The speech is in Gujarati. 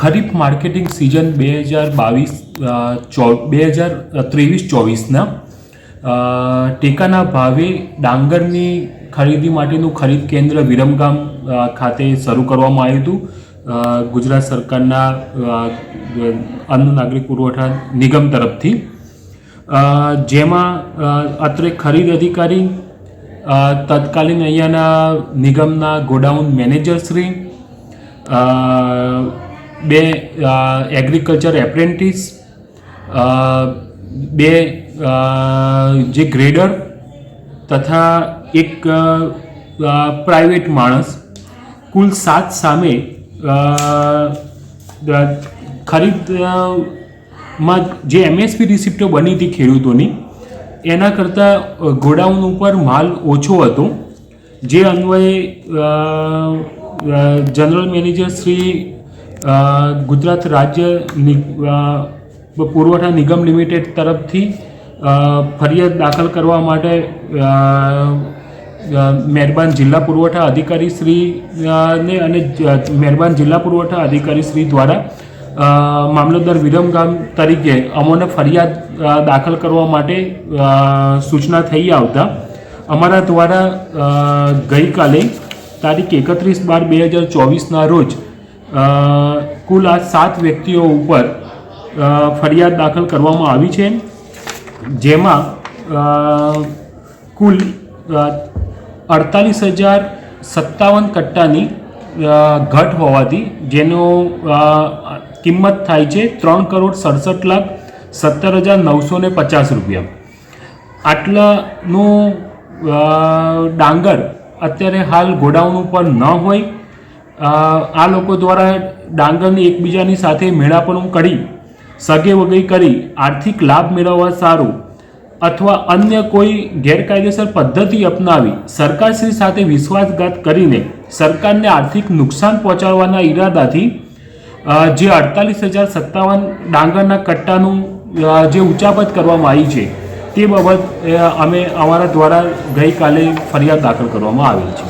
ખરીફ માર્કેટિંગ સિઝન બે હજાર બાવીસ બે હજાર ત્રેવીસ ચોવીસના. ટેકાના ભાવે ડાંગરની ખરીદી માટેનું ખરીદ કેન્દ્ર વિરમગામ ખાતે શરૂ કરવામાં આવ્યું હતું. ગુજરાત સરકારના અન્ન નાગરિક પુરવઠા નિગમ તરફથી. જેમાં અત્રે ખરીદ અધિકારી તત્કાલીન અહીંયાના નિગમના ગોડાઉન મેનેજરશ્રી અ, બે એગ્રીકલ્ચર એપ્રેન્ટિસ બે જે ગ્રેડર તથા એક પ્રાઇવેટ માણસ. કુલ સાત સામે અ, દ- ખરીદ અ, માં જે એમએસપી રિસિપ્ટો બની હતી ખેડૂતોની એના કરતાં ગોડાઉન ઉપર માલ ઓછો હતો. જે અન્વયે જનરલ મેનેજર શ્રી ગુજરાત રાજ્ય પુરવઠા નિગમ લિમિટેડ તરફથી ફરિયાદ દાખલ કરવા માટે મહેરબાન જિલ્લા પુરવઠા અધિકારી શ્રી ને અને મહેરબાન જિલ્લા પુરવઠા અધિકારી શ્રી દ્વારા મામલતદાર વિરમગામ તરીકે અમોને ફરિયાદ દાખલ કરવા માટે સૂચના થઈ આવતા, અમારા દ્વારા ગઈકાલે તારીખ એકત્રીસ બાર બે હજાર ચોવીસના રોજ કુલ આ સાત વ્યક્તિઓ ઉપર ફરિયાદ દાખલ કરવામાં આવી છે. જેમાં કુલ અડતાલીસ હજાર સત્તાવન કટ્ટાની ઘટ હોવાથી જેનો કિંમત થાય છે ત્રણ કરોડ સડસઠ લાખ સત્તર હજાર નવસો ને પચાસ રૂપિયા. આટલાનું ડાંગર અત્યારે હાલ ગોડાઉન ઉપર ન હોય. આ લોકો દ્વારા ડાંગરની એકબીજાની સાથે મેળાપણું કરી, સગે વગઈ કરી, આર્થિક લાભ મેળવવા સારું અથવા અન્ય કોઈ ગેરકાયદેસર પદ્ધતિ અપનાવી સરકારશ્રી સાથે વિશ્વાસઘાત કરીને સરકારને આર્થિક નુકસાન પહોંચાડવાના ઈરાદાથી જે અડતાલીસ હજાર સત્તાવન ડાંગરના કટ્ટાનું જે ઉચાપત કરવામાં આવી છે, તે બાબત અમે અમારા દ્વારા ગઈકાલે ફરિયાદ દાખલ કરવામાં આવેલ છે.